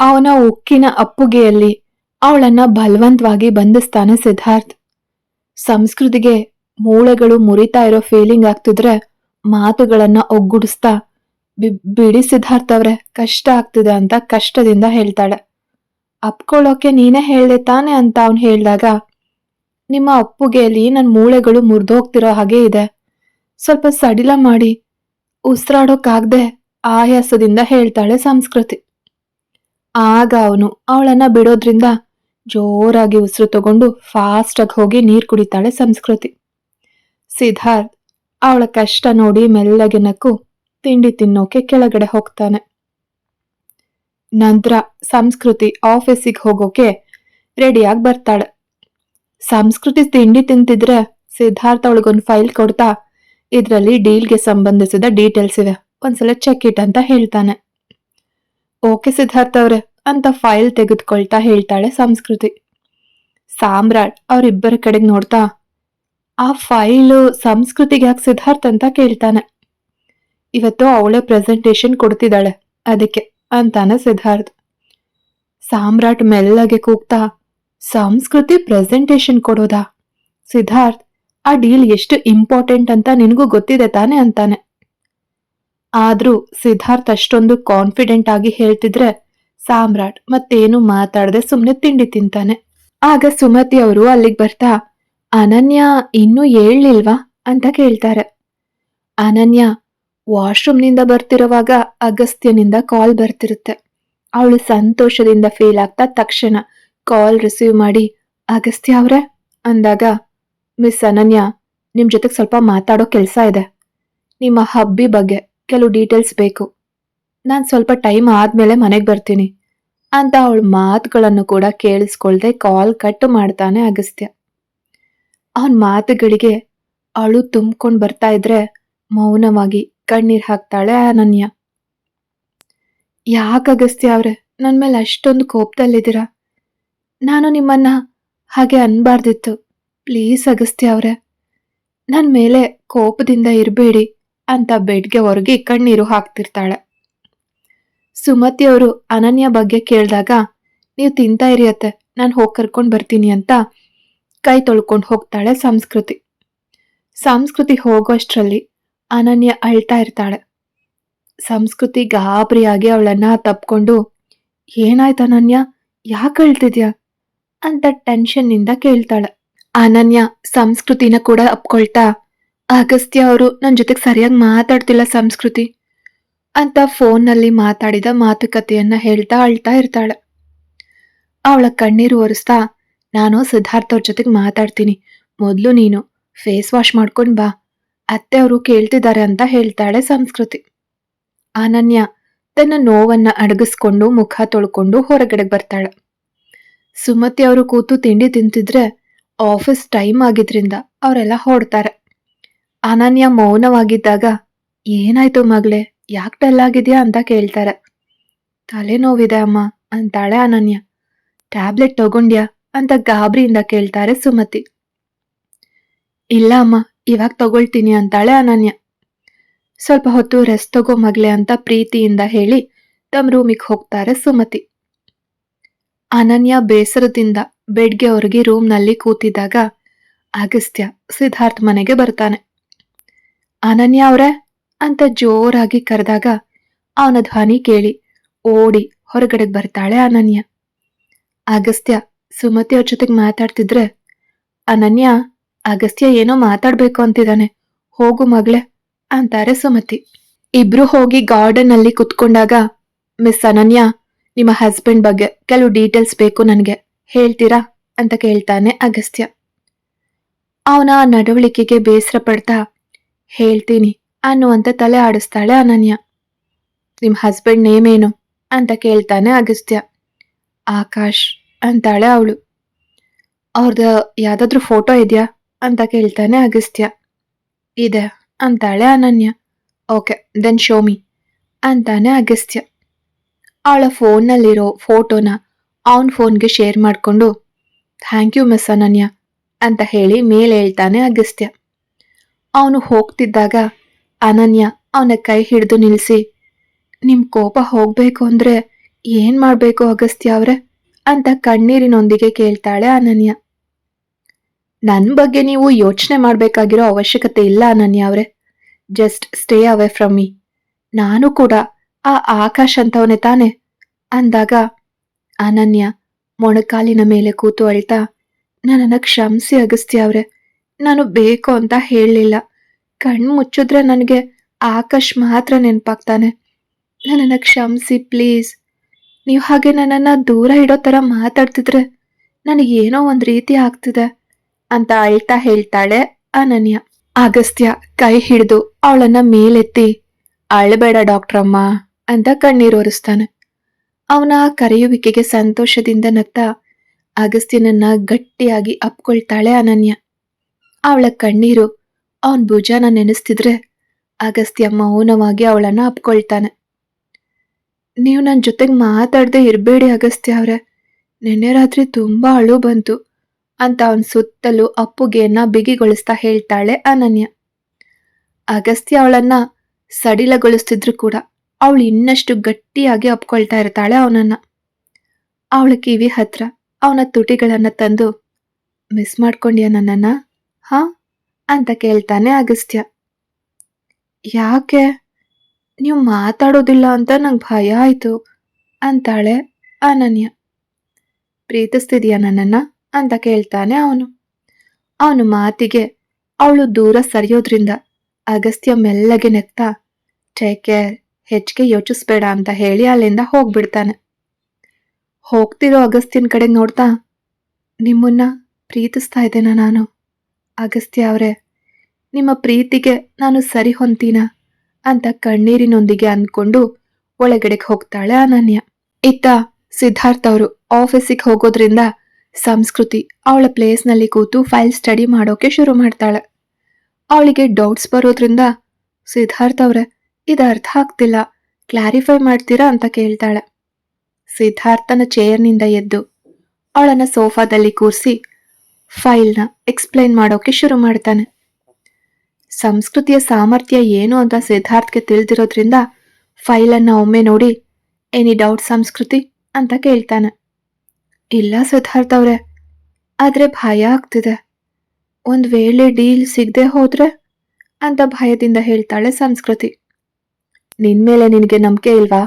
ಅವನ ಉಕ್ಕಿನ ಅಪ್ಪುಗೆಯಲ್ಲಿ ಅವಳನ್ನ ಬಲವಂತವಾಗಿ ಬಂಧಿಸ್ತಾನೆ ಸಿದ್ಧಾರ್ಥ್. ಸಂಸ್ಕೃತಿಗೆ ಮೂಳೆಗಳು ಮುರಿತಾ ಇರೋ ಫೀಲಿಂಗ್ ಆಗ್ತಿದ್ರೆ ಮಾತುಗಳನ್ನ ಒಗ್ಗೂಡಿಸ್ತಾ ಬಿಡಿ ಸಿದ್ಧಾರ್ಥ್ ಅವ್ರೆ, ಕಷ್ಟ ಆಗ್ತಿದೆ ಅಂತ ಕಷ್ಟದಿಂದ ಹೇಳ್ತಾಳೆ. ಅಪ್ಕೊಳ್ಳೋಕೆ ನೀನೇ ಹೇಳ್ದೆ ತಾನೆ ಅಂತ ಅವನು ಹೇಳಿದಾಗ, ನಿಮ್ಮ ಅಪ್ಪುಗೆಯಲ್ಲಿ ನನ್ನ ಮೂಳೆಗಳು ಮುರಿದೋಗ್ತಿರೋ ಹಾಗೆ ಇದೆ. ಸ್ವಲ್ಪ ಸಡಿಲ ಮಾಡಿ ಉಸಿರಾಡೋಕ್ಕಾಗ್ದೆ ಆಯಾಸದಿಂದ ಹೇಳ್ತಾಳೆ ಸಂಸ್ಕೃತಿ. ಆಗ ಅವನು ಅವಳನ್ನ ಬಿಡೋದ್ರಿಂದ ಜೋರಾಗಿ ಉಸಿರು ತಗೊಂಡು ಫಾಸ್ಟಾಗಿ ಹೋಗಿ ನೀರು ಕುಡಿತಾಳೆ ಸಂಸ್ಕೃತಿ. ಸಿದ್ಧಾರ್ಥ್ ಅವಳ ಕಷ್ಟ ನೋಡಿ ಮೆಲ್ಲಗೆ ನಕ್ಕು ತಿಂಡಿ ತಿನ್ನೋಕೆ ಕೆಳಗಡೆ ಹೋಗ್ತಾನೆ. ನಂತರ ಸಂಸ್ಕೃತಿ ಆಫೀಸಿಗೆ ಹೋಗೋಕೆ ರೆಡಿಯಾಗಿ ಬರ್ತಾಳೆ. ಸಂಸ್ಕೃತಿ ತಿಂಡಿ ತಿಂತಿದ್ರೆ ಸಿದ್ಧಾರ್ಥ ಅವಳಿಗೊಂದು ಫೈಲ್ ಕೊಡ್ತಾ ಇದರಲ್ಲಿ ಡೀಲ್ಗೆ ಸಂಬಂಧಿಸಿದ ಡೀಟೇಲ್ಸ್ ಇವೆ. ಒಂದ್ಸಲ ಚೆಕ್ ಇಟ್ ಅಂತ ಹೇಳ್ತಾನೆ. ಓಕೆ ಸಿದ್ಧಾರ್ಥ ಅವ್ರೆ, ಅಂತ ಫೈಲ್ ತೆಗೆದುಕೊಳ್ತಾ ಹೇಳ್ತಾಳೆ ಸಂಸ್ಕೃತಿ. ಸಾಮ್ರಾಟ್ ಅವರಿಬ್ಬರ ಕಡೆಗೆ ನೋಡ್ತಾ, ಆ ಫೈಲು ಸಂಸ್ಕೃತಿಗೆ ಯಾಕೆ ಸಿದ್ಧಾರ್ಥ ಅಂತ ಕೇಳ್ತಾನೆ. ಇವತ್ತು ಅವಳೇ ಪ್ರೆಸೆಂಟೇಶನ್ ಕೊಡ್ತಿದ್ದಾಳೆ, ಅದಕ್ಕೆ ಅಂತಾನೆ ಸಿದ್ಧಾರ್ಥ. ಸಾಮ್ರಾಟ್ ಮೆಲ್ಲಗೆ ಕೂಗ್ತಾ, ಸಂಸ್ಕೃತಿ ಪ್ರೆಸೆಂಟೇಶನ್ ಕೊಡೋದಾ? ಸಿದ್ಧಾರ್ಥ್, ಆ ಡೀಲ್ ಎಷ್ಟು ಇಂಪಾರ್ಟೆಂಟ್ ಅಂತ ನಿನಗೂ ಗೊತ್ತಿದೆ ತಾನೆ ಅಂತಾನೆ. ಆದ್ರೂ ಸಿದ್ಧಾರ್ಥ್ ಅಷ್ಟೊಂದು ಕಾನ್ಫಿಡೆಂಟ್ ಆಗಿ ಹೇಳ್ತಿದ್ರೆ ಸಾಮ್ರಾಟ್ ಮತ್ತೇನು ಮಾತಾಡದೆ ಸುಮ್ಮನೆ ತಿಂಡಿ ತಿಂತಾನೆ. ಆಗ ಸುಮತಿ ಅವರು ಅಲ್ಲಿಗೆ ಬರ್ತಾ, ಅನನ್ಯ ಇನ್ನೂ ಏಳ್ಲಿಲ್ವಾ ಅಂತ ಕೇಳ್ತಾರೆ. ಅನನ್ಯ ವಾಶ್ರೂಮ್ನಿಂದ ಬರ್ತಿರುವಾಗ ಅಗಸ್ತ್ಯನಿಂದ ಕಾಲ್ ಬರ್ತಿರುತ್ತೆ. ಅವಳು ಸಂತೋಷದಿಂದ ಫೀಲ್ ಆಗ್ತಾ ತಕ್ಷಣ ಕಾಲ್ ರಿಸೀವ್ ಮಾಡಿ, ಅಗಸ್ತ್ಯ ಅವರೇ, ಅಂದಾಗ, ಮಿಸ್ ಅನನ್ಯ ನಿಮ್ಮ ಜೊತೆಗೆ ಸ್ವಲ್ಪ ಮಾತಾಡೋ ಕೆಲಸ ಇದೆ. ನಿಮ್ಮ ಹಬ್ಬಿ ಬಗ್ಗೆ ಕೆಲವು ಡೀಟೇಲ್ಸ್ ಬೇಕು. ನಾನು ಸ್ವಲ್ಪ ಟೈಮ್ ಆದ್ಮೇಲೆ ಮನೆಗೆ ಬರ್ತೀನಿ. ಅಂತ ಅವಳ ಮಾತುಗಳನ್ನು ಕೂಡ ಕೇಳಿಸ್ಕೊಳ್ದೆ ಕಾಲ್ ಕಟ್ ಮಾಡ್ತಾನೆ ಅಗಸ್ತ್ಯ. ಅವನ ಮಾತುಗಳಿಗೆ ಅಳು ತುಂಬ್ಕೊಂಡು ಬರ್ತಾ ಇದ್ರೆ ಮೌನವಾಗಿ ಕಣ್ಣೀರು ಹಾಕ್ತಾಳೆ ಅನನ್ಯ. ಯಾಕೆ ಅಗಸ್ತ್ಯ ಅವ್ರೆ ನನ್ನ ಮೇಲೆ ಅಷ್ಟೊಂದು ಕೋಪದಲ್ಲಿದ್ದೀರಾ? ನಾನು ನಿಮ್ಮನ್ನ ಹಾಗೆ ಅನ್ಬಾರ್ದಿತ್ತು. ಪ್ಲೀಸ್ ಅಗಸ್ತ್ಯ ಅವ್ರೆ ನನ್ನ ಮೇಲೆ ಕೋಪದಿಂದ ಇರಬೇಡಿ. ಅಂತ ಬೆಡ್ಗೆ ಹೊರಗಿ ಕಣ್ಣೀರು ಹಾಕ್ತಿರ್ತಾಳೆ. ಸುಮತಿ ಅವರು ಅನನ್ಯ ಬಗ್ಗೆ ಕೇಳಿದಾಗ, ನೀವು ತಿಂತಾ ಇರಿ ಅತ್ತೆ ನಾನು ಹೋಗಿ ಕರ್ಕೊಂಡು ಬರ್ತೀನಿ ಅಂತ ಕೈ ತೊಳ್ಕೊಂಡು ಹೋಗ್ತಾಳೆ ಸಂಸ್ಕೃತಿ. ಸಂಸ್ಕೃತಿ ಹೋಗೋಷ್ಟರಲ್ಲಿ ಅನನ್ಯ ಅಳ್ತಾ ಇರ್ತಾಳೆ. ಸಂಸ್ಕೃತಿ ಗಾಬರಿಯಾಗಿ ಅವಳನ್ನ ತಪ್ಕೊಂಡು, ಏನಾಯ್ತು ಅನನ್ಯ, ಯಾಕೆ ಅಳ್ತಿದ್ಯಾ? ಅಂತ ಟೆನ್ಷನ್ನಿಂದ ಕೇಳ್ತಾಳೆ. ಅನನ್ಯ ಸಂಸ್ಕೃತಿನ ಕೂಡ ಅಪ್ಕೊಳ್ತಾ ಅಗಸ್ತ್ಯ ಅವರು ನನ್ನ ಜೊತೆಗೆ ಸರಿಯಾಗಿ ಮಾತಾಡ್ತಿಲ್ಲ ಸಂಸ್ಕೃತಿ. ಅಂತ ಫೋನ್ನಲ್ಲಿ ಮಾತಾಡಿದ ಮಾತುಕತೆಯನ್ನು ಹೇಳ್ತಾ ಅಳ್ತಾ ಇರ್ತಾಳೆ. ಅವಳ ಕಣ್ಣೀರು ಒರೆಸ್ತಾ, ನಾನು ಸಿದ್ಧಾರ್ಥ ಅವ್ರ ಜೊತೆಗೆ ಮಾತಾಡ್ತೀನಿ. ಮೊದಲು ನೀನು ಫೇಸ್ ವಾಶ್ ಮಾಡ್ಕೊಂಡು ಬಾ. ಅತ್ತೆ ಅವರು ಕೇಳ್ತಿದ್ದಾರೆ ಅಂತ ಹೇಳ್ತಾಳೆ ಸಂಸ್ಕೃತಿ. ಅನನ್ಯ ತನ್ನ ನೋವನ್ನ ಅಡಗಿಸ್ಕೊಂಡು ಮುಖ ತೊಳ್ಕೊಂಡು ಹೊರಗಡೆ ಬರ್ತಾಳೆ. ಸುಮತಿ ಅವರು ಕೂತು ತಿಂಡಿ ತಿಂತಿದ್ರೆ ಆಫೀಸ್ ಟೈಮ್ ಆಗಿದ್ರಿಂದ ಅವರೆಲ್ಲ ಹೊಡ್ತಾರೆ ಅನನ್ಯ ಮೌನವಾಗಿದ್ದಾಗ, ಏನಾಯ್ತು ಮಗಳೇ? ಯಾಕೆ ಡಲ್ ಆಗಿದ್ಯಾ ಅಂತ ಕೇಳ್ತಾರೆ. ತಲೆನೋವಿದೆ ಅಮ್ಮ, ಅಂತಾಳೆ ಅನನ್ಯ. ಟ್ಯಾಬ್ಲೆಟ್ ತಗೊಂಡ್ಯಾ? ಅಂತ ಗಾಬರಿಯಿಂದ ಕೇಳ್ತಾರೆ ಸುಮತಿ. ಇಲ್ಲ ಅಮ್ಮ, ಇವಾಗ ತಗೊಳ್ತೀನಿ ಅಂತಾಳೆ ಅನನ್ಯ. ಸ್ವಲ್ಪ ಹೊತ್ತು ರೆಸ್ಟ್ ತಗೋ ಮಗಳೇ ಅಂತ ಪ್ರೀತಿಯಿಂದ ಹೇಳಿ ತಮ್ಮ ರೂಮಿಗೆ ಹೋಗ್ತಾರೆ ಸುಮತಿ. ಅನನ್ಯ ಬೇಸರದಿಂದ ಬೆಡ್ಗೆ ಹೊರಗೆ ರೂಮ್ನಲ್ಲಿ ಕೂತಿದ್ದಾಗ, ಅಗಸ್ತ್ಯ ಸಿದ್ಧಾರ್ಥ್ ಮನೆಗೆ ಬರ್ತಾನೆ. ಅನನ್ಯ ಅವ್ರೆ ಅಂತ ಜೋರಾಗಿ ಕರೆದಾಗ ಅವನ ಧ್ವನಿ ಕೇಳಿ ಓಡಿ ಹೊರಗಡೆ ಬರ್ತಾಳೆ ಅನನ್ಯ. ಅಗಸ್ತ್ಯ ಸುಮತಿ ಅವ್ರ ಜೊತೆಗೆ ಮಾತಾಡ್ತಿದ್ರೆ, ಅನನ್ಯ, ಅಗಸ್ತ್ಯ ಏನೋ ಮಾತಾಡ್ಬೇಕು ಅಂತಿದ್ದಾನೆ ಹೋಗು ಮಗಳೇ, ಅಂತಾರೆ ಸುಮತಿ. ಇಬ್ರು ಹೋಗಿ ಗಾರ್ಡನ್ ಅಲ್ಲಿ ಕುತ್ಕೊಂಡಾಗ, ಮಿಸ್ ಅನನ್ಯ, ನಿಮ್ಮ ಹಸ್ಬೆಂಡ್ ಬಗ್ಗೆ ಕೆಲವು ಡೀಟೇಲ್ಸ್ ಬೇಕು ನನಗೆ, ಹೇಳ್ತೀರಾ? ಅಂತ ಕೇಳ್ತಾನೆ ಅಗಸ್ತ್ಯ. ಅವನ ನಡವಳಿಕೆಗೆ ಬೇಸರ ಪಡ್ತಾ ಹೇಳ್ತೀನಿ. ಅನ್ನುವಂತೆ ತಲೆ ಆಡಿಸ್ತಾಳೆ ಅನನ್ಯ. ನಿಮ್ಮ ಹಸ್ಬೆಂಡ್ ನೇಮ್ ಏನು ಅಂತ ಕೇಳ್ತಾನೆ ಅಗಸ್ತ್ಯ. ಆಕಾಶ್ ಅಂತಾಳೆ ಅವಳು. ಅವ್ರದ್ದು ಯಾವುದಾದ್ರೂ ಫೋಟೋ ಇದೆಯಾ? ಅಂತ ಕೇಳ್ತಾನೆ ಅಗಸ್ತ್ಯ. ಇದೆ ಅಂತಾಳೆ ಅನನ್ಯ. ಓಕೆ, ದೆನ್ ಶೋಮಿ ಅಂತಾನೆ ಅಗಸ್ತ್ಯ. ಅವಳ ಫೋನ್ನಲ್ಲಿರೋ ಫೋಟೋನ ಅವನ ಫೋನ್ಗೆ ಶೇರ್ ಮಾಡಿಕೊಂಡು, ಥ್ಯಾಂಕ್ ಯು ಮಿಸ್ ಅನನ್ಯ ಅಂತ ಹೇಳಿ ಮೇಲೆ ಹೇಳ್ತಾನೆ ಅಗಸ್ತ್ಯ. ಅವನು ಹೋಗ್ತಿದ್ದಾಗ ಅನನ್ಯ ಅವನ ಕೈ ಹಿಡಿದು ನಿಲ್ಲಿಸಿ ನಿಮ್ ಕೋಪ ಹೋಗ್ಬೇಕು ಅಂದ್ರೆ ಏನ್ ಮಾಡ್ಬೇಕು ಅಗಸ್ತ್ಯ ಅವ್ರೆ? ಅಂತ ಕಣ್ಣೀರಿನೊಂದಿಗೆ ಕೇಳ್ತಾಳೆ ಅನನ್ಯ. ನನ್ ಬಗ್ಗೆ ನೀವು ಯೋಚನೆ ಮಾಡ್ಬೇಕಾಗಿರೋ ಅವಶ್ಯಕತೆ ಇಲ್ಲ ಅನನ್ಯ ಅವ್ರೆ. Just stay away from me. ನಾನು ಕೂಡ ಆ ಆಕಾಶ್ ಅಂತವನೇ ತಾನೆ. ಅಂದಾಗ ಅನನ್ಯ ಮೊಣಕಾಲಿನ ಮೇಲೆ ಕೂತು ಅಳ್ತಾ, ನನ್ನನ್ನ ಕ್ಷಮಿಸಿ ಅಗಸ್ತ್ಯ ಅವ್ರೆ. ನಾನು ಬೇಕು ಅಂತ ಹೇಳಲಿಲ್ಲ. ಕಣ್ಣು ಮುಚ್ಚಿದ್ರೆ ನನಗೆ ಆಕಾಶ್ ಮಾತ್ರ ನೆನಪಾಗ್ತಾನೆ. ನನ್ನನ್ನು ಕ್ಷಮಿಸಿ, ಪ್ಲೀಸ್. ನೀವು ಹಾಗೆ ನನ್ನನ್ನು ದೂರ ಇಡೋ ಥರ ಮಾತಾಡ್ತಿದ್ರೆ ನನಗೆ ಏನೋ ಒಂದು ರೀತಿ ಆಗ್ತಿದೆ ಅಂತ ಅಳ್ತಾ ಹೇಳ್ತಾಳೆ ಅನನ್ಯ. ಅಗಸ್ತ್ಯ ಕೈ ಹಿಡಿದು ಅವಳನ್ನ ಮೇಲೆತ್ತಿ, ಅಳಬೇಡ ಡಾಕ್ಟ್ರಮ್ಮ ಅಂತ ಕಣ್ಣೀರು ಒರೆಸ್ತಾನೆ. ಅವನ ಆ ಕರೆಯುವಿಕೆಗೆ ಸಂತೋಷದಿಂದ ನಗ್ತಾ ಅಗಸ್ತ್ಯನನ್ನ ಗಟ್ಟಿಯಾಗಿ ಅಪ್ಕೊಳ್ತಾಳೆ ಅನನ್ಯ. ಅವಳ ಕಣ್ಣೀರು ಅವನ್ ಭುಜನ ನೆನೆಸ್ತಿದ್ರೆ ಅಗಸ್ತ್ಯ ಮೌನವಾಗಿ ಅವಳನ್ನ ಅಪ್ಕೊಳ್ತಾನೆ. ನೀವು ನನ್ನ ಜೊತೆಗೆ ಮಾತಾಡದೆ ಇರಬೇಡಿ ಅಗಸ್ತ್ಯ ಅವ್ರೆ. ನಿನ್ನೆ ರಾತ್ರಿ ತುಂಬಾ ಅಳು ಬಂತು ಅಂತ ಅವನ ಸುತ್ತಲೂ ಅಪ್ಪುಗೆಯನ್ನ ಬಿಗಿಗೊಳಿಸ್ತಾ ಹೇಳ್ತಾಳೆ ಅನನ್ಯ. ಅಗಸ್ತ್ಯ ಅವಳನ್ನ ಸಡಿಲಗೊಳಿಸ್ತಿದ್ರು ಕೂಡ ಅವಳು ಇನ್ನಷ್ಟು ಗಟ್ಟಿಯಾಗಿ ಅಪ್ಕೊಳ್ತಾ ಇರ್ತಾಳೆ ಅವನನ್ನ. ಅವಳ ಕಿವಿ ಹತ್ರ ಅವನ ತುಟಿಗಳನ್ನ ತಂದು, ಮಿಸ್ ಮಾಡ್ಕೊಂಡ್ಯಾ ನನ್ನನ್ನ? ಹಾ? ಅಂತ ಕೇಳ್ತಾನೆ ಅಗಸ್ತ್ಯ. ಯಾಕೆ? ನೀವು ಮಾತಾಡೋದಿಲ್ಲ ಅಂತ ನಂಗೆ ಭಯ ಆಯಿತು, ಅಂತಾಳೆ ಅನನ್ಯ. ಪ್ರೀತಿಸ್ತಿದೀಯ ನನ್ನನ್ನ? ಅಂತ ಕೇಳ್ತಾನೆ ಅವನು. ಅವನು ಮಾತಿಗೆ, ಅವಳು ದೂರ ಸರಿಯೋದ್ರಿಂದ ಅಗಸ್ತ್ಯ ಮೆಲ್ಲಗೆ ನೆಕ್ತಾ ಟೇಕ್ ಕೇರ್ ಹೆಚ್ಚಿಗೆ ಯೋಚಿಸ್ಬೇಡ ಅಂತ ಹೇಳಿ ಅಲ್ಲಿಂದ ಹೋಗ್ಬಿಡ್ತಾನೆ. ಹೋಗ್ತಿರೋ ಅಗಸ್ತ್ಯನ ಕಡೆ ನೋಡ್ತಾ, ನಿಮ್ಮನ್ನ ಪ್ರೀತಿಸ್ತಾ ಇದ್ದೇನ ನಾನು? ಅಗಸ್ತ್ಯ ಅವರೇ, ನಿಮ್ಮ ಪ್ರೀತಿಗೆ ನಾನು ಸರಿ ಹೊಂತೀನ? ಅಂತ ಕಣ್ಣೀರಿನೊಂದಿಗೆ ಅಂದ್ಕೊಂಡು ಒಳಗಡೆಗೆ ಹೋಗ್ತಾಳೆ ಅನನ್ಯ. ಇತ್ತ ಸಿದ್ಧಾರ್ಥ್ ಅವರು ಆಫೀಸಿಗೆ ಹೋಗೋದ್ರಿಂದ ಸಂಸ್ಕೃತಿ ಅವಳ ಪ್ಲೇಸ್ನಲ್ಲಿ ಕೂತು ಫೈಲ್ ಸ್ಟಡಿ ಮಾಡೋಕೆ ಶುರು ಮಾಡ್ತಾಳೆ. ಅವಳಿಗೆ ಡೌಟ್ಸ್ ಬರೋದ್ರಿಂದ ಸಿದ್ಧಾರ್ಥ ಅವರೇ, ಇದು ಅರ್ಥ ಆಗ್ತಿಲ್ಲ, ಕ್ಲಾರಿಫೈ ಮಾಡ್ತೀರಾ ಅಂತ ಕೇಳ್ತಾಳೆ. ಸಿದ್ಧಾರ್ಥನ ಚೇರ್ನಿಂದ ಎದ್ದು ಅವಳನ್ನ ಸೋಫಾದಲ್ಲಿ ಕೂರಿಸಿ ಫೈಲ್ನ ಎಕ್ಸ್ಪ್ಲೈನ್ ಮಾಡೋಕೆ ಶುರು ಮಾಡ್ತಾನೆ. ಸಂಸ್ಕೃತಿಯ ಸಾಮರ್ಥ್ಯ ಏನು ಅಂತ ಸಿದ್ಧಾರ್ಥ್ಗೆ ತಿಳಿದಿರೋದ್ರಿಂದ ಫೈಲನ್ನು ಒಮ್ಮೆ ನೋಡಿ ಎನಿ ಡೌಟ್ ಸಂಸ್ಕೃತಿ? ಅಂತ ಕೇಳ್ತಾನೆ. ಇಲ್ಲ ಸಿದ್ಧಾರ್ಥ್ ಅವ್ರೆ, ಆದರೆ ಭಯ ಆಗ್ತಿದೆ. ಒಂದು ವೇಳೆ ಡೀಲ್ ಸಿಗದೆ ಹೋದ್ರೆ ಅಂತ ಭಯದಿಂದ ಹೇಳ್ತಾಳೆ ಸಂಸ್ಕೃತಿ. ನಿನ್ ಮೇಲೆ ನಿನಗೆ ನಂಬಿಕೆ ಇಲ್ವಾ?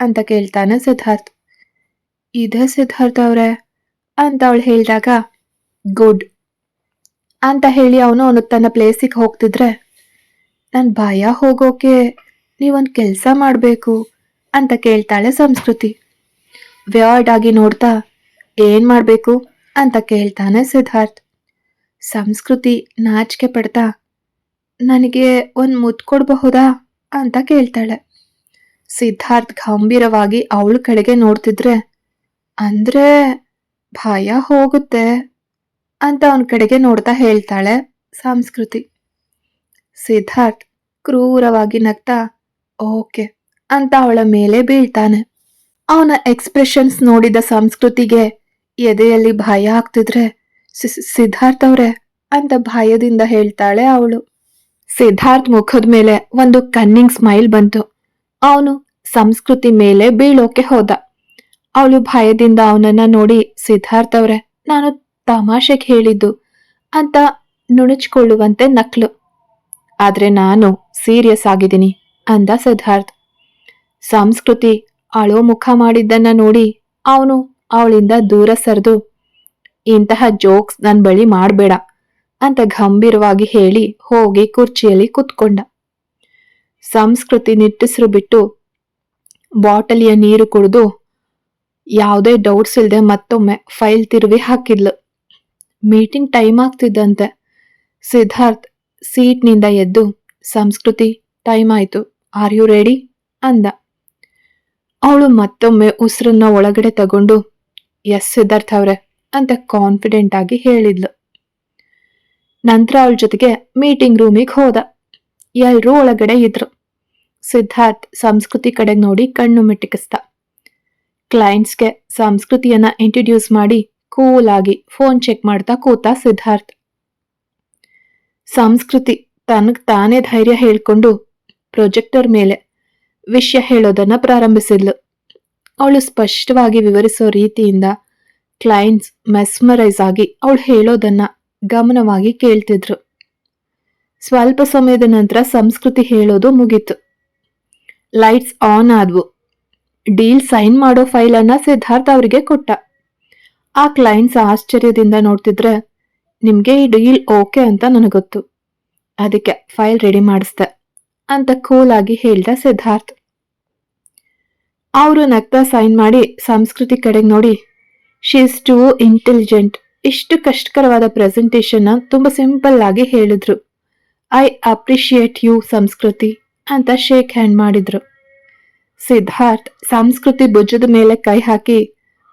ಅಂತ ಕೇಳ್ತಾನೆ ಸಿದ್ಧಾರ್ಥ್. ಇದೆ ಸಿದ್ಧಾರ್ಥ್ ಅವ್ರೆ, ಅಂತ ಅವಳು ಹೇಳಿದಾಗ ಗುಡ್ ಅಂತ ಹೇಳಿ ಅವನು ಅವನು ತನ್ನ ಪ್ಲೇಸಿಗೆ ಹೋಗ್ತಿದ್ರೆ ನನ್ನ ಭಯ ಹೋಗೋಕೆ ನೀವೊಂದು ಕೆಲಸ ಮಾಡಬೇಕು ಅಂತ ಕೇಳ್ತಾಳೆ ಸಂಸ್ಕೃತಿ. ವ್ಯಾರ್ಡ್ ಆಗಿ ನೋಡ್ತಾ, ಏನು ಮಾಡಬೇಕು? ಅಂತ ಕೇಳ್ತಾನೆ ಸಿದ್ಧಾರ್ಥ್. ಸಂಸ್ಕೃತಿ ನಾಚಿಕೆ ಪಡ್ತಾ, ನನಗೆ ಒಂದು ಮುದ್ದು ಕೊಡಬಹುದಾ? ಅಂತ ಕೇಳ್ತಾಳೆ. ಸಿದ್ಧಾರ್ಥ್ ಗಂಭೀರವಾಗಿ ಅವಳ ಕಡೆಗೆ ನೋಡ್ತಿದ್ರೆ, ಅಂದರೆ ಭಯ ಹೋಗುತ್ತೆ. ಅಂತ ಅವನ ಕಡೆಗೆ ನೋಡ್ತಾ ಹೇಳ್ತಾಳೆ ಸಂಸ್ಕೃತಿ. ಸಿದ್ಧಾರ್ಥ್ ಕ್ರೂರವಾಗಿ ನಗ್ತಾ, ಓಕೆ ಅಂತ ಅವಳ ಮೇಲೆ ಬೀಳ್ತಾನೆ. ಅವನ ಎಕ್ಸ್ಪ್ರೆಷನ್ಸ್ ನೋಡಿದ ಸಂಸ್ಕೃತಿಗೆ ಎದೆಯಲ್ಲಿ ಭಯ ಆಗ್ತಿದ್ರೆ, "ಸಿ- ಸಿದ್ಧಾರ್ಥ್ ಅವ್ರೆ ಅಂತ ಭಯದಿಂದ ಹೇಳ್ತಾಳೆ ಅವಳು. ಸಿದ್ಧಾರ್ಥ್ ಮುಖದ ಮೇಲೆ ಒಂದು ಕನ್ನಿಂಗ್ ಸ್ಮೈಲ್ ಬಂತು. ಅವನು ಸಂಸ್ಕೃತಿ ಮೇಲೆ ಬೀಳೋಕೆ ಹೋದ. ಅವಳು ಭಯದಿಂದ ಅವನನ್ನ ನೋಡಿ, ಸಿದ್ಧಾರ್ಥ್ ಅವ್ರೆ, ನಾನು ತಮಾಷೆಗೆ ಹೇಳಿದ್ದು ಅಂತ ನುಣುಚ್ಕೊಳ್ಳುವಂತೆ ನಕ್ಲು. ಆದ್ರೆ ನಾನು ಸೀರಿಯಸ್ ಆಗಿದ್ದೀನಿ ಅಂದ ಸಿದ್ಧಾರ್ಥ್. ಸಂಸ್ಕೃತಿ ಅಳೋ ಮುಖ ಮಾಡಿದ್ದನ್ನ ನೋಡಿ ಅವನು ಅವಳಿಂದ ದೂರ ಸರಿದು, ಇಂತಹ ಜೋಕ್ಸ್ ನನ್ನ ಬಳಿ ಮಾಡಬೇಡ ಅಂತ ಗಂಭೀರವಾಗಿ ಹೇಳಿ ಹೋಗಿ ಕುರ್ಚಿಯಲ್ಲಿ ಕುತ್ಕೊಂಡ. ಸಂಸ್ಕೃತಿ ನಿಟ್ಟಿಸ್ರು ಬಿಟ್ಟು ಬಾಟಲಿಯ ನೀರು ಕುಡಿದು ಯಾವುದೇ ಡೌಟ್ಸ್ ಇಲ್ಲದೆ ಮತ್ತೊಮ್ಮೆ ಫೈಲ್ ತಿರುವಿ ಹಾಕಿದ್ಲು. ಮೀಟಿಂಗ್ ಟೈಮ್ ಆಗ್ತಿದ್ದಂತೆ. ಸಿದ್ಧಾರ್ಥ್ ಸೀಟ್ನಿಂದ ಎದ್ದು, ಸಂಸ್ಕೃತಿ, ಟೈಮ್ ಆಯ್ತು. Are you ready? ಅಂದ. ಅವಳು ಮತ್ತೊಮ್ಮೆ ಉಸಿರನ್ನ ಒಳಗಡೆ ತಗೊಂಡು, ಎಸ್ ಸಿದ್ಧಾರ್ಥ್ ಅವರೇ ಅಂತ ಕಾನ್ಫಿಡೆಂಟ್ ಆಗಿ ಹೇಳಿದ್ಲು. ನಂತರ ಅವಳ ಜೊತೆಗೆ ಮೀಟಿಂಗ್ ರೂಮಿಗೆ ಹೋದ. ಎಲ್ರೂ ಒಳಗಡೆ ಇದ್ರು. ಸಿದ್ಧಾರ್ಥ್ ಸಂಸ್ಕೃತಿ ಕಡೆಗೆ ನೋಡಿ ಕಣ್ಣು ಮಿಟಕಿಸ್ದ. ಕ್ಲೈಂಟ್ಸ್ಗೆ ಸಂಸ್ಕೃತಿಯನ್ನ ಇಂಟ್ರಡ್ಯೂಸ್ ಮಾಡಿ ಕೂಲ್ ಆಗಿ ಫೋನ್ ಚೆಕ್ ಮಾಡ್ತಾ ಕೂತ ಸಿದ್ಧಾರ್ಥ್. ಸಂಸ್ಕೃತಿ ತನಗ್ ತಾನೇ ಧೈರ್ಯ ಹೇಳ್ಕೊಂಡು ಪ್ರೊಜೆಕ್ಟರ್ ಮೇಲೆ ವಿಷಯ ಹೇಳೋದನ್ನ ಪ್ರಾರಂಭಿಸಿದ್ಲು. ಅವಳು ಸ್ಪಷ್ಟವಾಗಿ ವಿವರಿಸೋ ರೀತಿಯಿಂದ ಕ್ಲೈಂಟ್ಸ್ ಮೆಸ್ಮರೈಸ್ ಆಗಿ ಅವಳು ಹೇಳೋದನ್ನ ಗಮನವಾಗಿ ಕೇಳ್ತಿದ್ರು. ಸ್ವಲ್ಪ ಸಮಯದ ನಂತರ ಸಂಸ್ಕೃತಿ ಹೇಳೋದು ಮುಗೀತು. ಲೈಟ್ಸ್ ಆನ್ ಆದ್ವು. ಡೀಲ್ ಸೈನ್ ಮಾಡೋ ಫೈಲನ್ನು ಸಿದ್ಧಾರ್ಥ ಅವರಿಗೆ ಕೊಟ್ಟ. ಆ ಕ್ಲೈಂಟ್ಸ್ ಆಶ್ಚರ್ಯದಿಂದ ನೋಡ್ತಿದ್ರೆ, ನಿಮಗೆ ಈ ಡೀಲ್ ಓಕೆ ಅಂತ ನನಗೆ ಗೊತ್ತು ಅದಕ್ಕೆ ಫೈಲ್ ರೆಡಿ ಮಾಡಿಸ್ದೆ, ಅಂತ ಕೂಲಾಗಿ ಹೇಳ್ದ ಸಿದ್ಧಾರ್ಥ್. ಅವರು ನಗ್ತಾ ಸೈನ್ ಮಾಡಿ ಸಂಸ್ಕೃತಿ ಕಡೆಗೆ ನೋಡಿ ಶಿ ಇಸ್ ಟೂ ಇಂಟೆಲಿಜೆಂಟ್ ಇಷ್ಟು ಕಷ್ಟಕರವಾದ ಪ್ರೆಸೆಂಟೇಷನ್ನ ತುಂಬಾ ಸಿಂಪಲ್ ಆಗಿ ಹೇಳಿದ್ರು. ಐ ಅಪ್ರಿಷಿಯೇಟ್ ಯು ಸಂಸ್ಕೃತಿ, ಅಂತ ಶೇಕ್ ಹ್ಯಾಂಡ್ ಮಾಡಿದ್ರು. ಸಿದ್ಧಾರ್ಥ್ ಸಂಸ್ಕೃತಿ ಭುಜದ ಮೇಲೆ ಕೈ ಹಾಕಿ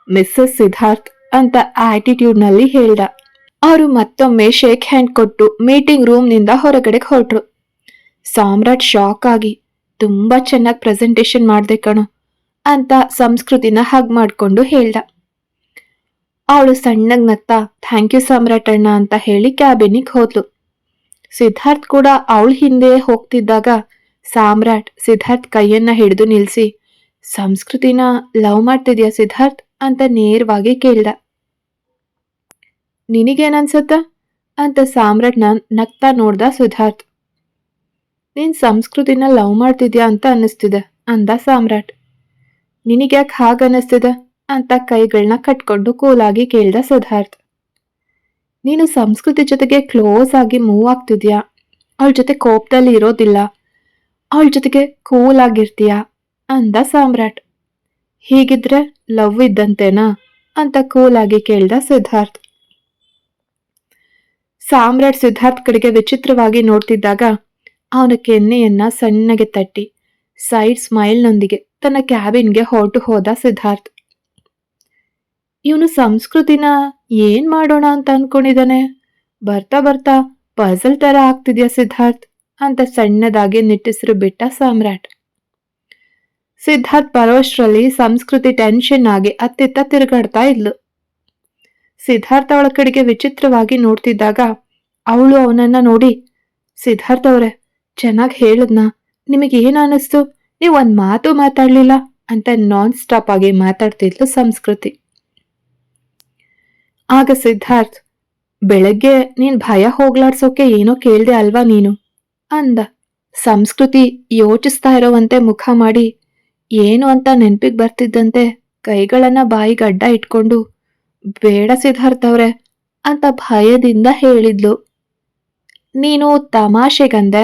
ಮಿಸ್ಸಸ್ ಸಿದ್ಧಾರ್ಥ್ ಅಂತ ಆಟಿಟ್ಯೂಡ್ನಲ್ಲಿ ಹೇಳ್ದ. ಅವರು ಮತ್ತೊಮ್ಮೆ ಶೇಕ್ ಹ್ಯಾಂಡ್ ಕೊಟ್ಟು ಮೀಟಿಂಗ್ ರೂಮ್ನಿಂದ ಹೊರಗಡೆ ಹೊರಟ್ರು. ಸಾಮ್ರಾಟ್ ಶಾಕ್ ಆಗಿ, ತುಂಬಾ ಚೆನ್ನಾಗಿ ಪ್ರೆಸೆಂಟೇಷನ್ ಮಾಡಿದೆ ಕಣೋ ಅಂತ ಸಂಸ್ಕೃತಿನ ಹಗ್ ಮಾಡ್ಕೊಂಡು ಹೇಳ್ದ. ಅವಳು ಸಣ್ಣಗ್ ನಗ್ತಾ ಥ್ಯಾಂಕ್ ಯು ಸಾಮ್ರಾಟ್ ಅಣ್ಣ ಅಂತ ಹೇಳಿ ಕ್ಯಾಬಿನಿಗೆ ಹೋದ್ಲು. ಸಿದ್ಧಾರ್ಥ್ ಕೂಡ ಅವಳ ಹಿಂದೆ ಹೋಗ್ತಿದ್ದಾಗ ಸಾಮ್ರಾಟ್ ಸಿದ್ಧಾರ್ಥ್ ಕೈಯನ್ನ ಹಿಡಿದು ನಿಲ್ಸಿ, ಸಂಸ್ಕೃತಿನ ಲವ್ ಮಾಡ್ತಿದ್ಯಾ ಸಿದ್ಧಾರ್ಥ್? ಅಂತ ನೇರವಾಗಿ ಕೇಳ್ದ. ನಿನಗೇನನ್ಸತ್ತ? ಅಂತ ಸಾಮ್ರಾಟ್ನ ನಗ್ತಾ ನೋಡ್ದ ಸುಧಾರ್ಥ್. ನೀನ್ ಸಂಸ್ಕೃತಿನ ಲವ್ ಮಾಡ್ತಿದ್ಯಾ ಅಂತ ಅನ್ನಿಸ್ತಿದೆ, ಅಂದ ಸಾಮ್ರಾಟ್. ನಿನಗ್ಯಾಕೆ ಹಾಗ ಅನ್ನಿಸ್ತಿದೆ? ಅಂತ ಕೈಗಳನ್ನ ಕಟ್ಕೊಂಡು ಕೂಲಾಗಿ ಕೇಳ್ದ ಸುಧಾರ್ಥ್. ನೀನು ಸಂಸ್ಕೃತಿ ಜೊತೆಗೆ ಕ್ಲೋಸ್ ಆಗಿ ಮೂವ್ ಆಗ್ತಿದ್ಯಾ? ಅವಳ ಜೊತೆ ಕೋಪದಲ್ಲಿ ಇರೋದಿಲ್ಲ ಅವಳ ಜೊತೆಗೆ ಕೂಲ್ ಆಗಿರ್ತೀಯ ಅಂದ ಸಾಮ್ರಾಟ್. ಹೀಗಿದ್ರೆ ಲವ್ ಇದ್ದಂತೆನಾ? ಅಂತ ಕೂಲ್ ಆಗಿ ಕೇಳ್ದ ಸಿದ್ಧಾರ್ಥ್. ಸಾಮ್ರಾಟ್ ಸಿದ್ಧಾರ್ಥ್ ಕಡೆಗೆ ವಿಚಿತ್ರವಾಗಿ ನೋಡ್ತಿದ್ದಾಗ ಅವನ ಕೆನ್ನೆಯನ್ನ ಸಣ್ಣಗೆ ತಟ್ಟಿ, ಸೈಡ್ ಸ್ಮೈಲ್ನೊಂದಿಗೆ ತನ್ನ ಕ್ಯಾಬಿನ್ಗೆ ಹೊರಟು ಹೋದ ಸಿದ್ಧಾರ್ಥ್. ಇವನು ಸಂಸ್ಕೃತಿನ ಏನ್ ಮಾಡೋಣ ಅಂತ ಅನ್ಕೊಂಡಿದ್ದಾನೆ ಬರ್ತಾ ಬರ್ತಾ ಪಜಲ್ ತರ ಆಗ್ತಿದ್ಯಾ ಸಿದ್ಧಾರ್ಥ್? ಅಂತ ಸಣ್ಣದಾಗಿ ನಿಟ್ಟಿಸಿರು ಬಿಟ್ಟ ಸಾಮ್ರಾಟ್. ಸಿದ್ಧಾರ್ಥ್ ಬರೋಷ್ಟ್ರಲ್ಲಿ ಸಂಸ್ಕೃತಿ ಟೆನ್ಷನ್ ಆಗಿ ಅತ್ತಿತ್ತ ತಿರುಗಾಡ್ತಾ ಇದ್ಲು. ಸಿದ್ಧಾರ್ಥ ಅವಳ ಕಡೆಗೆ ವಿಚಿತ್ರವಾಗಿ ನೋಡ್ತಿದ್ದಾಗ ಅವಳು ಅವನನ್ನ ನೋಡಿ, ಸಿದ್ಧಾರ್ಥ ಅವ್ರೆ, ಚೆನ್ನಾಗಿ ಹೇಳದ್ನ? ನಿಮಗೆ ಏನ್ ಅನಿಸ್ತು? ನೀವು ಒಂದ್ ಮಾತು ಮಾತಾಡ್ಲಿಲ್ಲ? ಅಂತ ನಾನ್ ಸ್ಟಾಪ್ ಆಗಿ ಮಾತಾಡ್ತಿದ್ಲು ಸಂಸ್ಕೃತಿ. ಆಗ ಸಿದ್ಧಾರ್ಥ್, ಬೆಳಗ್ಗೆ ನೀನ್ ಭಯ ಹೋಗ್ಲಾಡ್ಸೋಕೆ ಏನೋ ಕೇಳ್ದೆ ಅಲ್ವಾ ನೀನು? ಅಂದ. ಸಂಸ್ಕೃತಿ ಯೋಚಿಸ್ತಾ ಇರೋವಂತೆ ಮುಖ ಮಾಡಿ ಏನು ಅಂತ ನೆನಪಿಗೆ ಬರ್ತಿದ್ದಂತೆ ಕೈಗಳನ್ನ ಬಾಯಿಗೆ ಅಡ್ಡ ಇಟ್ಕೊಂಡು, ಬೇಡ ಸಿದ್ಧಾರ್ಥವ್ರೆ ಅಂತ ಭಯದಿಂದ ಹೇಳಿದ್ಲು. ನೀನು ತಮಾಷೆಗಂದೆ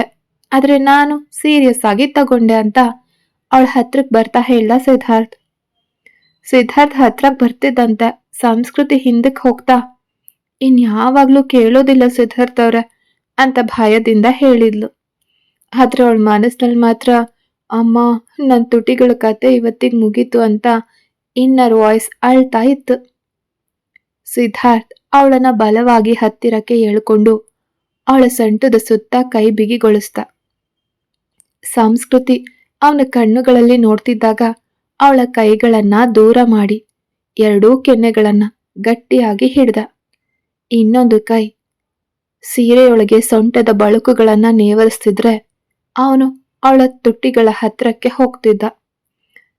ಆದ್ರೆ ನಾನು ಸೀರಿಯಸ್ ಆಗಿ ತಗೊಂಡೆ ಅಂತ ಅವಳ ಹತ್ರಕ್ ಬರ್ತಾ ಹೇಳ್ದ ಸಿದ್ಧಾರ್ಥ್. ಸಿದ್ಧಾರ್ಥ್ ಹತ್ರಕ್ಕೆ ಬರ್ತಿದ್ದಂತೆ ಸಂಸ್ಕೃತಿ ಹಿಂದಕ್ಕೆ ಹೋಗ್ತಾ, ಇನ್ ಯಾವಾಗ್ಲೂ ಕೇಳೋದಿಲ್ಲ ಸಿದ್ಧಾರ್ಥ್ ಅವ್ರೆ ಅಂತ ಭಯದಿಂದ ಹೇಳಿದ್ಲು. ಆದ್ರೆ ಅವಳ ಮನಸ್ಸಿನಲ್ಲಿ ಮಾತ್ರ ಅಮ್ಮ ನನ್ನ ತುಟಿಗಳ ಕತೆ ಇವತ್ತಿಗೆ ಮುಗೀತು ಅಂತ ಇನ್ನರ್ ವಾಯ್ಸ್ ಅಳ್ತಾ ಇತ್ತು. ಸಿದ್ಧಾರ್ಥ್ ಅವಳನ್ನ ಬಲವಾಗಿ ಹತ್ತಿರಕ್ಕೆ ಎಳ್ಕೊಂಡು ಅವಳ ಸೊಂಟದ ಸುತ್ತ ಕೈ ಬಿಗಿಗೊಳಿಸ್ದ. ಸಂಸ್ಕೃತಿ ಅವನ ಕಣ್ಣುಗಳಲ್ಲಿ ನೋಡ್ತಿದ್ದಾಗ ಅವಳ ಕೈಗಳನ್ನ ದೂರ ಮಾಡಿ ಎರಡೂ ಕೆನ್ನೆಗಳನ್ನ ಗಟ್ಟಿಯಾಗಿ ಹಿಡ್ದ. ಇನ್ನೊಂದು ಕೈ ಸೀರೆಯೊಳಗೆ ಸೊಂಟದ ಬಳುಕುಗಳನ್ನ ನೇವರಿಸ್ತಿದ್ರೆ ಅವನು ಅವಳ ತುಟಿಗಳ ಹತ್ರಕ್ಕೆ ಹೋಗ್ತಿದ್ದ.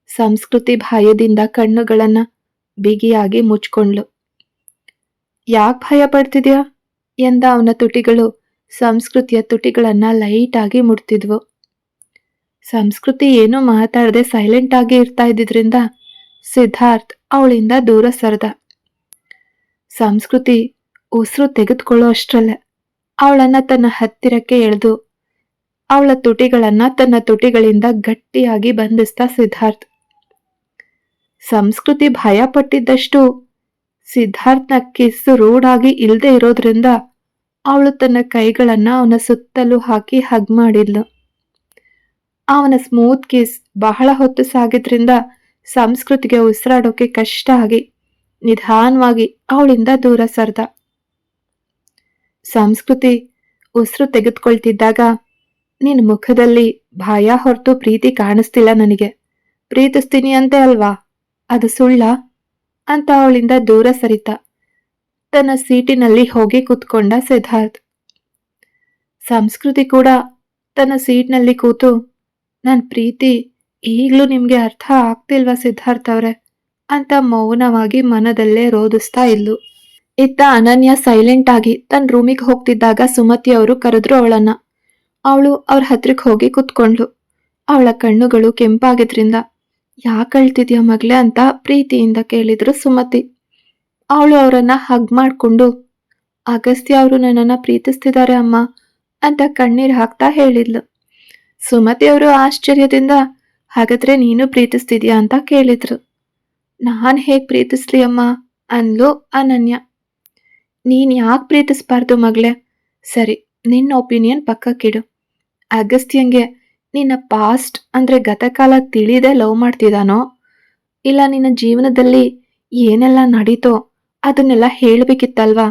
ಸಂಸ್ಕೃತಿ ಭಯದಿಂದ ಕಣ್ಣುಗಳನ್ನ ಬಿಗಿಯಾಗಿ ಮುಚ್ಕೊಂಡ್ಲು ಯಾಕೆ ಭಯ ಪಡ್ತಿದ್ಯಾ? ಎಂದ ಅವನ ತುಟಿಗಳು. ಸಂಸ್ಕೃತಿಯ ತುಟಿಗಳನ್ನ ಲೈಟಾಗಿ ಆಗಿ ಮುಟ್ತಿದ್ವು ಸಂಸ್ಕೃತಿ ಏನೂ ಮಾತಾಡದೆ ಸೈಲೆಂಟ್ ಆಗಿ ಇರ್ತಾ ಇದ್ದಿದ್ರಿಂದ ಸಿದ್ಧಾರ್ಥ್ ಅವಳಿಂದ ದೂರ ಸರದ. ಸಂಸ್ಕೃತಿ ಉಸಿರು ತೆಗೆದುಕೊಳ್ಳೋ ಅಷ್ಟ್ರಲ್ಲೇ ಅವಳನ್ನ ತನ್ನ ಹತ್ತಿರಕ್ಕೆ ಎಳೆದು ಅವಳ ತುಟಿಗಳನ್ನ ತನ್ನ ತುಟಿಗಳಿಂದ ಗಟ್ಟಿಯಾಗಿ ಬಂಧಿಸ್ತಾ ಸಿದ್ಧಾರ್ಥ್. ಸಂಸ್ಕೃತಿ ಭಯ ಪಟ್ಟಿದ್ದಷ್ಟು ಸಿದ್ಧಾರ್ಥ್ನ ಕಿಸ್ಸು ರೂಢಾಗಿ ಇಲ್ಲದೆ ಇರೋದ್ರಿಂದ ಅವಳು ತನ್ನ ಕೈಗಳನ್ನ ಅವನ ಸುತ್ತಲೂ ಹಾಕಿ ಹಗ್ ಮಾಡಿದ್ಲು. ಅವನ ಸ್ಮೂತ್ ಕಿಸ್ ಬಹಳ ಹೊತ್ತು ಸಾಗಿದ್ರಿಂದ ಸಂಸ್ಕೃತಿಗೆ ಉಸಿರಾಡೋಕೆ ಕಷ್ಟ ಆಗಿ ನಿಧಾನವಾಗಿ ಅವಳಿಂದ ದೂರ ಸರ್ದ. ಸಂಸ್ಕೃತಿ ಉಸಿರು ತೆಗೆದುಕೊಳ್ತಿದ್ದಾಗ ನಿನ್ ಮುಖದಲ್ಲಿ ಭಯ ಹೊರತು ಪ್ರೀತಿ ಕಾಣಿಸ್ತಿಲ್ಲ ನನಗೆ. ಪ್ರೀತಿಸ್ತೀನಿ ಅಂತೆ ಅಲ್ವಾ? ಅದು ಸುಳ್ಳ? ಅಂತ ಅವಳಿಂದ ದೂರ ಸರಿತ. ತನ್ನ ಸೀಟಿನಲ್ಲಿ ಹೋಗಿ ಕೂತ್ಕೊಂಡ ಸಿದ್ಧಾರ್ಥ್. ಸಂಸ್ಕೃತಿ ಕೂಡ ತನ್ನ ಸೀಟ್ನಲ್ಲಿ ಕೂತು ನನ್ನ ಪ್ರೀತಿ ಈಗಲೂ ನಿಮಗೆ ಅರ್ಥ ಆಗ್ತಿಲ್ವಾ ಸಿದ್ಧಾರ್ಥ್ ಅವ್ರೆ ಅಂತ ಮೌನವಾಗಿ ಮನದಲ್ಲೇ ರೋಧಿಸ್ತಾ ಇದ್ಲು. ಇತ್ತ ಅನನ್ಯ ಸೈಲೆಂಟ್ ಆಗಿ ತನ್ನ ರೂಮಿಗೆ ಹೋಗ್ತಿದ್ದಾಗ ಸುಮತಿ ಅವರು ಕರೆದ್ರು ಅವಳನ್ನ. ಅವಳು ಅವ್ರ ಹತ್ರಕ್ಕೆ ಹೋಗಿ ಕುತ್ಕೊಂಡ್ಳು. ಅವಳ ಕಣ್ಣುಗಳು ಕೆಂಪಾಗಿದ್ರಿಂದ, ಯಾಕೆ ಅಳ್ತಿದ್ಯಾ ಮಗ್ಲೆ ಅಂತ ಪ್ರೀತಿಯಿಂದ ಕೇಳಿದ್ರು ಸುಮತಿ. ಅವಳು ಅವರನ್ನ ಹಗ್ ಮಾಡಿಕೊಂಡು, ಅಗಸ್ತ್ಯ ಅವರು ನನ್ನನ್ನು ಪ್ರೀತಿಸ್ತಿದ್ದಾರೆ ಅಮ್ಮ ಅಂತ ಕಣ್ಣೀರು ಹಾಕ್ತಾ ಹೇಳಿದ್ಲು. ಸುಮತಿ ಅವರು ಆಶ್ಚರ್ಯದಿಂದ, ಹಾಗಾದ್ರೆ ನೀನು ಪ್ರೀತಿಸ್ತಿದ್ಯಾ? ಅಂತ ಕೇಳಿದ್ರು. ನಾನು ಹೇಗೆ ಪ್ರೀತಿಸ್ಲಿ ಅಮ್ಮ? ಅಂದ್ಲು ಅನನ್ಯ. ನೀನು ಯಾಕೆ ಪ್ರೀತಿಸ್ಬಾರ್ದು ಮಗಳೇ? ಸರಿ ನಿನ್ನ ಒಪಿನಿಯನ್ ಪಕ್ಕಕ್ಕಿಡು. ಅಗಸ್ತ್ಯಂಗೆ, ನಿನ್ನ ಪಾಸ್ಟ್ ಅಂದ್ರೆ ಗತಕಾಲ ತಿಳಿದೇ ಲವ್ ಮಾಡ್ತಿದ್ದಾನೋ ಇಲ್ಲ ನಿನ್ನ ಜೀವನದಲ್ಲಿ ಏನೆಲ್ಲ ನಡೀತೋ ಅದನ್ನೆಲ್ಲ ಹೇಳಬೇಕಿತ್ತಲ್ವಾ?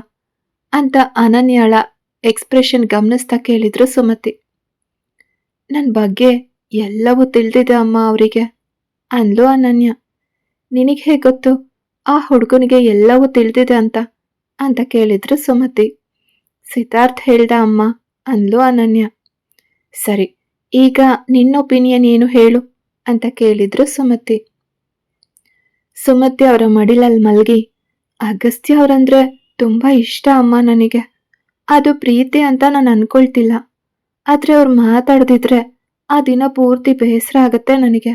ಅಂತ ಅನನ್ಯಾಳ ಎಕ್ಸ್ಪ್ರೆಷನ್ ಗಮನಿಸ್ತಾ ಕೇಳಿದ್ರು ಸುಮತಿ. ನನ್ನ ಬಗ್ಗೆ ಎಲ್ಲವೂ ತಿಳಿದಿದೆ ಅಮ್ಮ ಅವರಿಗೆ, ಅಂದ್ಲು ಅನನ್ಯ. ನಿನಗೆ ಹೇಗೆ ಗೊತ್ತು? ಆ ಹುಡುಗನಿಗೆ ಎಲ್ಲವೂ ತಿಳಿದಿದೆ ಅಂತ ಅಂತ ಕೇಳಿದ್ರು ಸುಮತಿ. ಸಿದ್ಧಾರ್ಥ್ ಹೇಳ್ದ ಅಮ್ಮ, ಅಂದ್ಲು ಅನನ್ಯ. ಸರಿ, ಈಗ ನಿನ್ನ ಒಪಿನಿಯನ್ ಏನು ಹೇಳು? ಅಂತ ಕೇಳಿದ್ರು ಸುಮತಿ. ಸುಮತಿ ಅವರ ಮಡಿಲಲ್ಲಿ ಮಲಗಿ, ಅಗಸ್ತ್ಯ ಅವರಂದ್ರೆ ತುಂಬಾ ಇಷ್ಟ ಅಮ್ಮ ನನಗೆ. ಅದು ಪ್ರೀತಿ ಅಂತ ನಾನು ಅನ್ಕೊಳ್ತಿಲ್ಲ. ಆದ್ರೆ ಅವ್ರು ಮಾತಾಡ್ದಿದ್ರೆ ಆ ದಿನ ಪೂರ್ತಿ ಬೇಸರ ಆಗತ್ತೆ ನನಗೆ.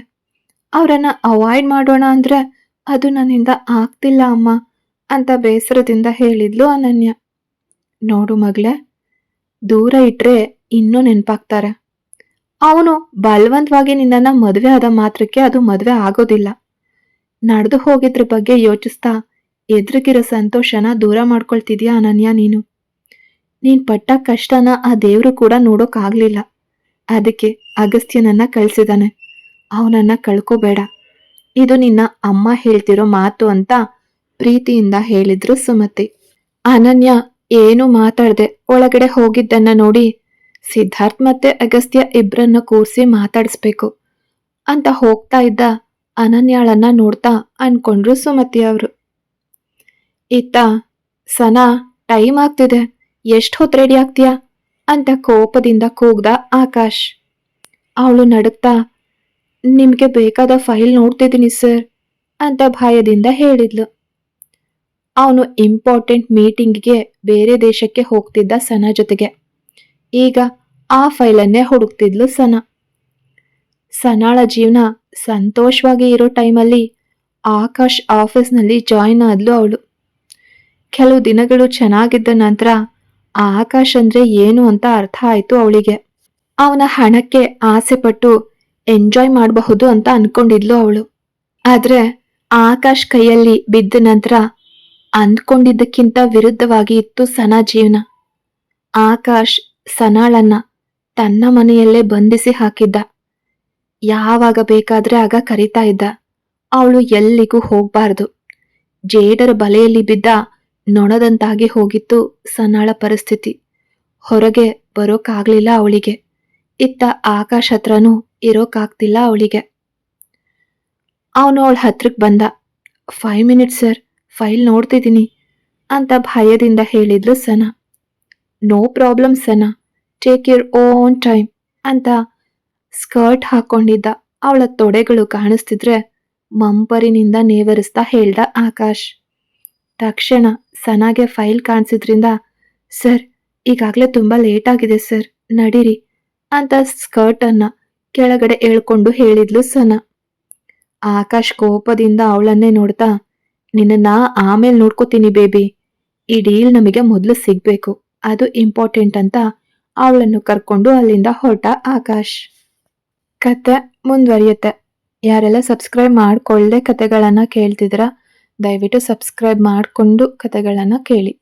ಅವರನ್ನ ಅವಾಯ್ಡ್ ಮಾಡೋಣ ಅಂದ್ರೆ ಅದು ನನ್ನಿಂದ ಆಗ್ತಿಲ್ಲ ಅಮ್ಮ ಅಂತ ಬೇಸರದಿಂದ ಹೇಳಿದ್ಲು ಅನನ್ಯ. ನೋಡು ಮಗಳೇ, ದೂರ ಇಟ್ರೆ ಇನ್ನೂ ನೆನಪಾಗ್ತಾರೆ. ಅವನು ಬಲವಂತವಾಗಿ ನಿನ್ನನ್ನ ಮದುವೆ ಆದ ಮಾತ್ರಕ್ಕೆ ಅದು ಮದುವೆ ಆಗೋದಿಲ್ಲ. ನಡೆದು ಹೋಗಿದ್ರ ಬಗ್ಗೆ ಯೋಚಿಸ್ತಾ ಎದುರಿಗಿರೋ ಸಂತೋಷನ ದೂರ ಮಾಡ್ಕೊಳ್ತಿದ್ಯಾ ಅನನ್ಯ ನೀನು? ನೀನ್ ಪಟ್ಟ ಕಷ್ಟನ ಆ ದೇವ್ರು ಕೂಡ ನೋಡೋಕ್ಕಾಗ್ಲಿಲ್ಲ ಅದಕ್ಕೆ ಅಗಸ್ತ್ಯನನ್ನ ಕಳ್ಸಿದಾನೆ. ಅವನನ್ನ ಕಳ್ಕೋಬೇಡ. ಇದು ನಿನ್ನ ಅಮ್ಮ ಹೇಳ್ತಿರೋ ಮಾತು ಅಂತ ಪ್ರೀತಿಯಿಂದ ಹೇಳಿದ್ರು ಸುಮತಿ. ಅನನ್ಯ ಏನು ಮಾತಾಡ್ದೆ ಒಳಗಡೆ ಹೋಗಿದ್ದನ್ನ ನೋಡಿ ಸಿದ್ಧಾರ್ಥ್ ಮತ್ತೆ ಅಗಸ್ತ್ಯ ಇಬ್ರನ್ನ ಕೂರಿಸಿ ಮಾತಾಡಿಸ್ಬೇಕು. ಅಂತ ಹೋಗ್ತಾ ಇದ್ದ ಅನನ್ಯಾಳನ್ನ ನೋಡ್ತಾ ಅನ್ಕೊಂಡ್ರು ಸುಮತಿ ಅವರು. ಇತ್ತ, ಸನಾ, ಟೈಮ್ ಆಗ್ತಿದೆ. ಎಷ್ಟು ಹೊತ್ತು ರೆಡಿ ಆಗ್ತೀಯಾ? ಅಂತ ಕೋಪದಿಂದ ಕೂಗ್ದ ಆಕಾಶ್. ಅವಳು ನಡುಕ್ತಾ ನಿಮಗೆ ಬೇಕಾದ ಫೈಲ್ ನೋಡ್ತಿದ್ದೀನಿ ಸರ್ ಅಂತ ಭಯದಿಂದ ಹೇಳಿದ್ಲು. ಅವನು ಇಂಪಾರ್ಟೆಂಟ್ ಮೀಟಿಂಗ್ಗೆ ಬೇರೆ ದೇಶಕ್ಕೆ ಹೋಗ್ತಿದ್ದ ಸನ ಜೊತೆಗೆ. ಈಗ ಆ ಫೈಲನ್ನೇ ಹುಡುಕ್ತಿದ್ಲು ಸನ. ಸನಾಳ ಜೀವನ ಸಂತೋಷವಾಗಿ ಇರೋ ಟೈಮಲ್ಲಿ ಆಕಾಶ್ ಆಫೀಸ್ನಲ್ಲಿ ಜಾಯಿನ್ ಆದ್ಲು ಅವಳು. ಕೆಲವು ದಿನಗಳು ಚೆನ್ನಾಗಿದ್ದ ನಂತರ ಆಕಾಶ್ ಅಂದರೆ ಏನು ಅಂತ ಅರ್ಥ ಆಯಿತು ಅವಳಿಗೆ. ಅವನ ಹಣಕ್ಕೆ ಆಸೆ ಪಟ್ಟು ಎಂಜಾಯ್ ಮಾಡಬಹುದು ಅಂತ ಅನ್ಕೊಂಡಿದ್ಲು ಅವಳು. ಆದರೆ ಆಕಾಶ್ ಕೈಯಲ್ಲಿ ಬಿದ್ದ ನಂತರ ಅಂದ್ಕೊಂಡಿದ್ದಕ್ಕಿಂತ ವಿರುದ್ಧವಾಗಿ ಇತ್ತು ಸನಾ ಜೀವನ. ಆಕಾಶ್ ಸನಾಳನ್ನ ತನ್ನ ಮನೆಯಲ್ಲೇ ಬಂಧಿಸಿ ಹಾಕಿದ್ದ. ಯಾವಾಗ ಬೇಕಾದ್ರೆ ಆಗ ಕರಿತಾ ಇದ್ದ. ಅವಳು ಎಲ್ಲಿಗೂ ಹೋಗ್ಬಾರ್ದು. ಜೇಡರ ಬಲೆಯಲ್ಲಿ ಬಿದ್ದ ನೊಣದಂತಾಗಿ ಹೋಗಿತ್ತು ಸನಾಳ ಪರಿಸ್ಥಿತಿ. ಹೊರಗೆ ಬರೋಕಾಗ್ಲಿಲ್ಲ ಅವಳಿಗೆ. ಇತ್ತ ಆಕಾಶ ಹತ್ರನೂ ಇರೋಕ್ಕಾಗ್ತಿಲ್ಲ ಅವಳಿಗೆ. ಅವನು ಅವಳ ಹತ್ರಕ್ಕೆ ಬಂದ. ಫೈವ್ ಮಿನಿಟ್ಸ್ ಸರ್, ಫೈಲ್ ನೋಡ್ತಿದ್ದೀನಿ ಅಂತ ಭಯದಿಂದ ಹೇಳಿದ್ಲು Sana. No problem Sana take your own time ಅಂತ ಸ್ಕರ್ಟ್ ಹಾಕೊಂಡಿದ್ದ. ಅವಳ ತೊಡೆಗಳು ಕಾಣಿಸ್ತಿದ್ರೆ ಮಂಪರಿನಿಂದ ನೇವರಿಸ್ತಾ ಹೇಳ್ದ ಆಕಾಶ್. ತಕ್ಷಣ ಸನಾಗೆ ಫೈಲ್ ಕಾಣಿಸಿದ್ರಿಂದ, ಸರ್, ಈಗಾಗಲೇ ತುಂಬ ಲೇಟ್ ಆಗಿದೆ, ಸರ್. ನಡೀರಿ ಅಂತ ಸ್ಕರ್ಟನ್ನು ಕೆಳಗಡೆ ಎಳ್ಕೊಂಡು ಹೇಳಿದ್ಲು ಸನ. ಆಕಾಶ್ ಕೋಪದಿಂದ ಅವಳನ್ನೇ ನೋಡ್ತಾ ನಿನ್ನನ್ನ ಆಮೇಲೆ ನೋಡ್ಕೋತೀನಿ, ಬೇಬಿ. ಈ ಡೀಲ್ ನಮಗೆ ಮೊದಲು ಸಿಗ್ಬೇಕು. ಅದು ಇಂಪಾರ್ಟೆಂಟ್ ಅಂತ ಅವಳನ್ನು ಕರ್ಕೊಂಡು ಅಲ್ಲಿಂದ ಹೊರಟ ಆಕಾಶ್. ಕತೆ ಮುಂದುವರಿಯುತ್ತೆ. ಯಾರೆಲ್ಲ ಸಬ್ಸ್ಕ್ರೈಬ್ ಮಾಡಿಕೊಳ್ಳದೆ ಕತೆಗಳನ್ನು ಕೇಳ್ತಿದ್ರ ದಯವಿಟ್ಟು ಸಬ್ಸ್ಕ್ರೈಬ್ ಮಾಡಿಕೊಂಡು ಕತೆಗಳನ್ನು ಕೇಳಿ.